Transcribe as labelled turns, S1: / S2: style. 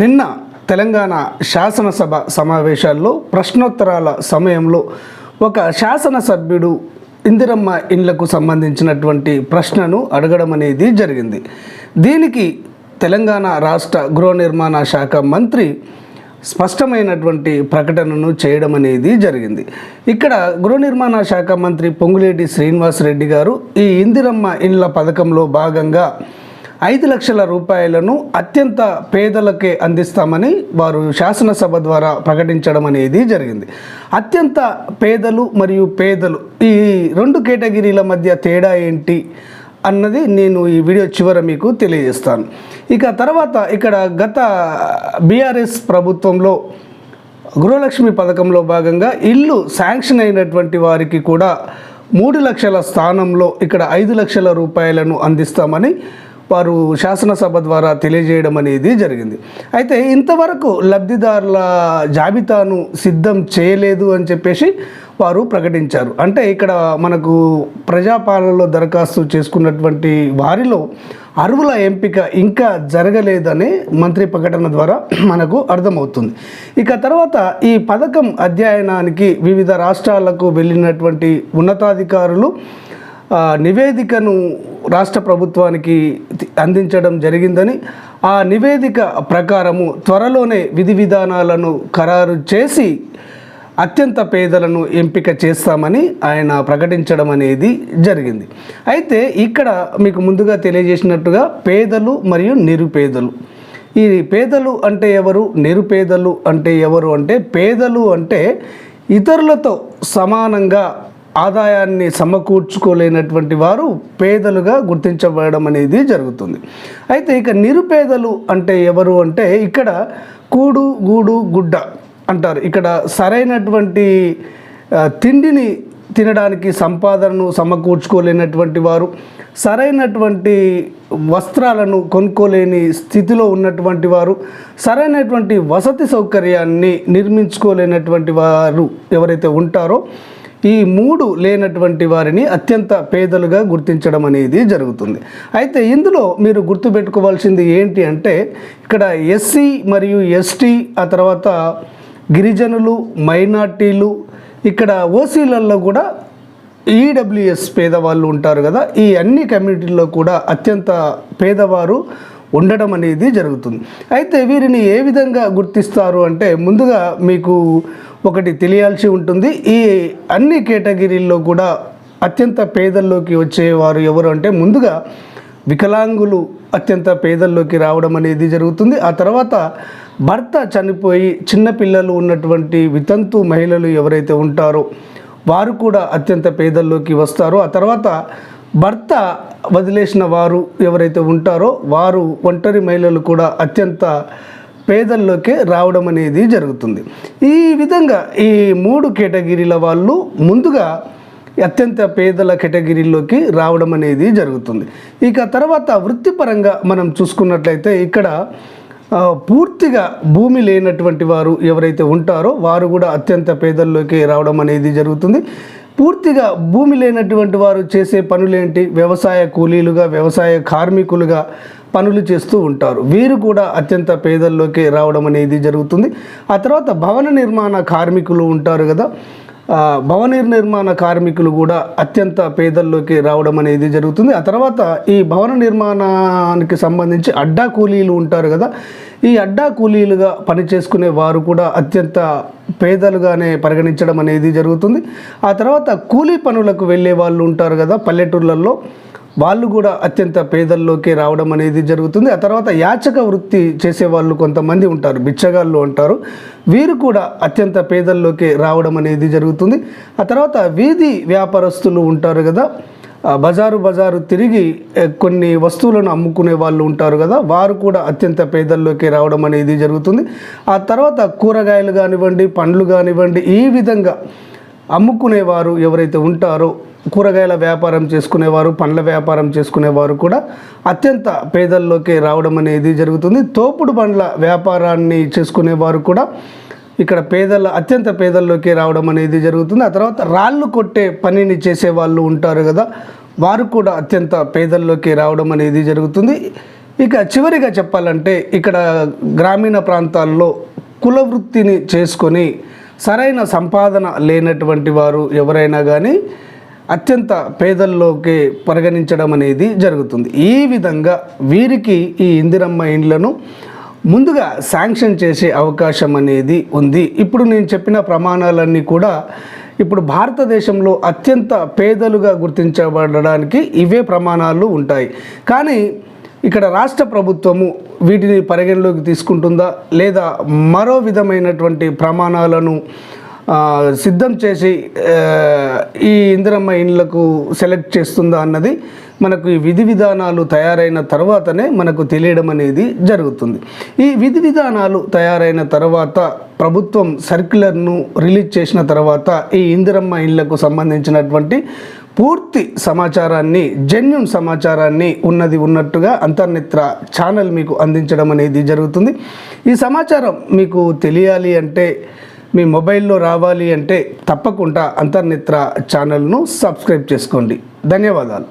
S1: నిన్న తెలంగాణ శాసనసభ సమావేశాల్లో ప్రశ్నోత్తరాల సమయంలో ఒక శాసనసభ్యుడు ఇందిరమ్మ ఇండ్లకు సంబంధించినటువంటి ప్రశ్నను అడగడం అనేది జరిగింది. దీనికి తెలంగాణ రాష్ట్ర గృహ నిర్మాణ శాఖ మంత్రి స్పష్టమైనటువంటి ప్రకటనను చేయడం అనేది జరిగింది. ఇక్కడ గృహ నిర్మాణ శాఖ మంత్రి పొంగులేటి శ్రీనివాస్ రెడ్డి గారు ఈ ఇందిరమ్మ ఇండ్ల పథకంలో భాగంగా ఐదు లక్షల రూపాయలను అత్యంత పేదలకే అందిస్తామని వారు శాసనసభ ద్వారా ప్రకటించడం అనేది జరిగింది. అత్యంత పేదలు మరియు పేదలు ఈ రెండు కేటగిరీల మధ్య తేడా ఏంటి అన్నది నేను ఈ వీడియో చివర మీకు తెలియజేస్తాను. ఇక తర్వాత ఇక్కడ గత బీఆర్ఎస్ ప్రభుత్వంలో గృహలక్ష్మి పథకంలో భాగంగా ఇల్లు శాంక్షన్ అయినటువంటి వారికి కూడా మూడు లక్షల స్థానంలో ఇక్కడ ఐదు లక్షల రూపాయలను అందిస్తామని వారు శాసనసభ ద్వారా తెలియజేయడం అనేది జరిగింది. అయితే ఇంతవరకు లబ్ధిదారుల జాబితాను సిద్ధం చేయలేదు అని చెప్పేసి వారు ప్రకటించారు. అంటే ఇక్కడ మనకు ప్రజాపాలనలో దరఖాస్తు చేసుకున్నటువంటి వారిలో అరువుల ఎంపిక ఇంకా జరగలేదని మంత్రి ప్రకటన ద్వారా మనకు అర్థమవుతుంది. ఇక తర్వాత ఈ పథకం అధ్యయనానికి వివిధ రాష్ట్రాలకు వెళ్ళినటువంటి ఉన్నతాధికారులు నివేదికను రాష్ట్ర ప్రభుత్వానికి అందించడం జరిగిందని ఆ నివేదిక ప్రకారము త్వరలోనే విధి విధానాలను ఖరారు చేసి అత్యంత పేదలను ఎంపిక చేస్తామని ఆయన ప్రకటించడం అనేది జరిగింది. అయితే ఇక్కడ మీకు ముందుగా తెలియజేసినట్టుగా పేదలు మరియు నిరుపేదలు. ఈ పేదలు అంటే ఎవరు? నిరుపేదలు అంటే ఎవరు? అంటే పేదలు అంటే ఇతరులతో సమానంగా ఆదాయాన్ని సమకూర్చుకోలేనటువంటి వారు పేదలుగా గుర్తించబడడం అనేది జరుగుతుంది. అయితే ఇక నిరుపేదలు అంటే ఎవరు అంటే ఇక్కడ కూడు గూడు గుడ్డ అంటారు. ఇక్కడ సరైనటువంటి తిండిని తినడానికి సంపాదనను సమకూర్చుకోలేనటువంటి వారు సరైనటువంటి వస్త్రాలను కొనుక్కోలేని స్థితిలో ఉన్నటువంటి వారు సరైనటువంటి వసతి సౌకర్యాన్ని నిర్మించుకోలేనటువంటి వారు ఎవరైతే ఉంటారో ఈ మూడు లేనటువంటి వారిని అత్యంత పేదలుగా గుర్తించడం అనేది జరుగుతుంది. అయితే ఇందులో మీరు గుర్తుపెట్టుకోవాల్సింది ఏంటి అంటే ఇక్కడ ఎస్సీ మరియు ఎస్టీ ఆ తర్వాత గిరిజనులు మైనార్టీలు ఇక్కడ ఓసీలలో కూడా ఈడబ్ల్యూఎస్ పేదవాళ్ళు ఉంటారు కదా ఈ అన్ని కమ్యూనిటీల్లో కూడా అత్యంత పేదవారు ఉండడం అనేది జరుగుతుంది. అయితే వీరిని ఏ విధంగా గుర్తిస్తారు అంటే ముందుగా మీకు ఒకటి తెలియాల్సి ఉంటుంది. ఈ అన్ని కేటగిరీల్లో కూడా అత్యంత పేదల్లోకి వచ్చేవారు ఎవరు అంటే ముందుగా వికలాంగులు అత్యంత పేదల్లోకి రావడం అనేది జరుగుతుంది. ఆ తర్వాత భర్త చనిపోయి చిన్నపిల్లలు ఉన్నటువంటి వితంతు మహిళలు ఎవరైతే ఉంటారో వారు కూడా అత్యంత పేదల్లోకి వస్తారో. ఆ తర్వాత భర్త వదిలేసిన వారు ఎవరైతే ఉంటారో వారు ఒంటరి మహిళలు కూడా అత్యంత పేదల్లోకి రావడం అనేది జరుగుతుంది. ఈ విధంగా ఈ మూడు కేటగిరీల వాళ్ళు ముందుగా అత్యంత పేదల కేటగిరీలోకి రావడం అనేది జరుగుతుంది. ఇక తర్వాత వృత్తిపరంగా మనం చూసుకున్నట్లయితే ఇక్కడ పూర్తిగా భూమి లేనటువంటి వారు ఎవరైతే ఉంటారో వారు కూడా అత్యంత పేదల్లోకి రావడం అనేది జరుగుతుంది. పూర్తిగా భూమి లేనటువంటి వారు చేసే పనులేంటి? వ్యవసాయ కూలీలుగా వ్యవసాయ కార్మికులుగా పనులు చేస్తూ ఉంటారు. వీరు కూడా అత్యంత పేదల్లోకి రావడం అనేది జరుగుతుంది. ఆ తర్వాత భవన నిర్మాణ కార్మికులు ఉంటారు కదా. భవన నిర్మాణ కార్మికులు కూడా అత్యంత పేదల్లోకి రావడం అనేది జరుగుతుంది. ఆ తర్వాత ఈ భవన నిర్మాణానికి సంబంధించి అడ్డా కూలీలు ఉంటారు కదా. ఈ అడ్డా కూలీలుగా పనిచేసుకునే వారు కూడా అత్యంత పేదలుగానే పరిగణించడం అనేది జరుగుతుంది. ఆ తర్వాత కూలీ పనులకు వెళ్ళే వాళ్ళు ఉంటారు కదా పల్లెటూర్లలో వాళ్ళు కూడా అత్యంత పేదల్లోకి రావడం అనేది జరుగుతుంది. ఆ తర్వాత యాచక వృత్తి చేసే వాళ్ళు కొంతమంది ఉంటారు బిచ్చగాళ్ళు అంటారు. వీరు కూడా అత్యంత పేదల్లోకి రావడం అనేది జరుగుతుంది. ఆ తర్వాత వీధి వ్యాపారస్తులు ఉంటారు కదా బజారు బజారు తిరిగి కొన్ని వస్తువులను అమ్ముకునే వాళ్ళు ఉంటారు కదా వారు కూడా అత్యంత పేదల్లోకి రావడం అనేది జరుగుతుంది. ఆ తర్వాత కూరగాయలు కానివ్వండి పండ్లు కానివ్వండి ఈ విధంగా అమ్ముకునేవారు ఎవరైతే ఉంటారో కూరగాయల వ్యాపారం చేసుకునేవారు పండ్ల వ్యాపారం చేసుకునేవారు కూడా అత్యంత పేదల్లోకి రావడం అనేది జరుగుతుంది. తోపుడు పండ్ల వ్యాపారాన్ని చేసుకునేవారు కూడా ఇక్కడ పేదల అత్యంత పేదల్లోకి రావడం అనేది జరుగుతుంది. ఆ తర్వాత రాళ్ళు కొట్టే పనిని చేసే వాళ్ళు ఉంటారు కదా వారు కూడా అత్యంత పేదల్లోకి రావడం అనేది జరుగుతుంది. ఇక చివరిగా చెప్పాలంటే ఇక్కడ గ్రామీణ ప్రాంతాల్లో కుల వృత్తిని చేసుకొని సరైన సంపాదన లేనటువంటి వారు ఎవరైనా కానీ అత్యంత పేదల్లోకి పరిగణించడం అనేది జరుగుతుంది. ఈ విధంగా వీరికి ఈ ఇందిరమ్మ ఇండ్లను ముందుగా శాంక్షన్ చేసే అవకాశం అనేది ఉంది. ఇప్పుడు నేను చెప్పిన ప్రమాణాలన్నీ కూడా ఇప్పుడు భారతదేశంలో అత్యంత పేదలుగా గుర్తించబడడానికి ఇవే ప్రమాణాలు ఉంటాయి. కానీ ఇక్కడ రాష్ట్ర ప్రభుత్వము వీటిని పరిగణలోకి తీసుకుంటుందా? లేదా మరో విధమైనటువంటి ప్రమాణాలను సిద్ధం చేసి ఈ ఇందిరమ్మ ఇండ్లకు సెలెక్ట్ చేస్తుందా అన్నది మనకు ఈ విధి విధానాలు తయారైన తర్వాతనే మనకు తెలియడం అనేది జరుగుతుంది. ఈ విధి విధానాలు తయారైన తర్వాత ప్రభుత్వం సర్క్యులర్ను రిలీజ్ చేసిన తర్వాత ఈ ఇందిరమ్మ ఇండ్లకు సంబంధించినటువంటి పూర్తి సమాచారాన్ని జెన్యున్ సమాచారాన్ని ఉన్నది ఉన్నట్టుగా అంతర్నిత్ర ఛానల్ మీకు అందించడం అనేది జరుగుతుంది. ఈ సమాచారం మీకు తెలియాలి అంటే మీ మొబైల్లో రావాలి అంటే తప్పకుండా అంతర్నిత్ర ఛానల్ను సబ్స్క్రైబ్ చేసుకోండి. ధన్యవాదాలు.